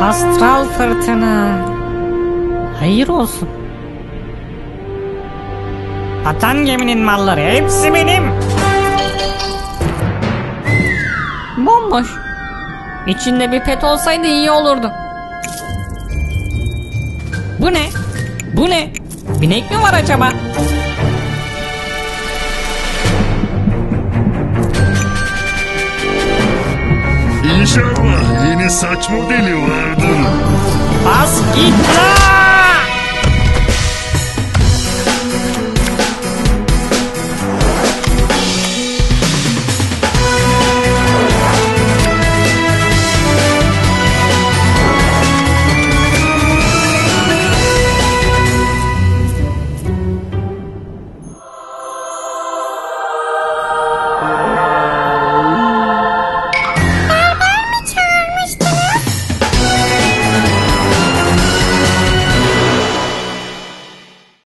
Astral fırtına. Hayır olsun. Atan geminin malları hepsi benim. Bomboş. İçinde bir pet olsaydı iyi olurdu. Bu ne? Bu ne? Binek mi var acaba? İnşallah yeni saç modeli vardır. Bas git lan!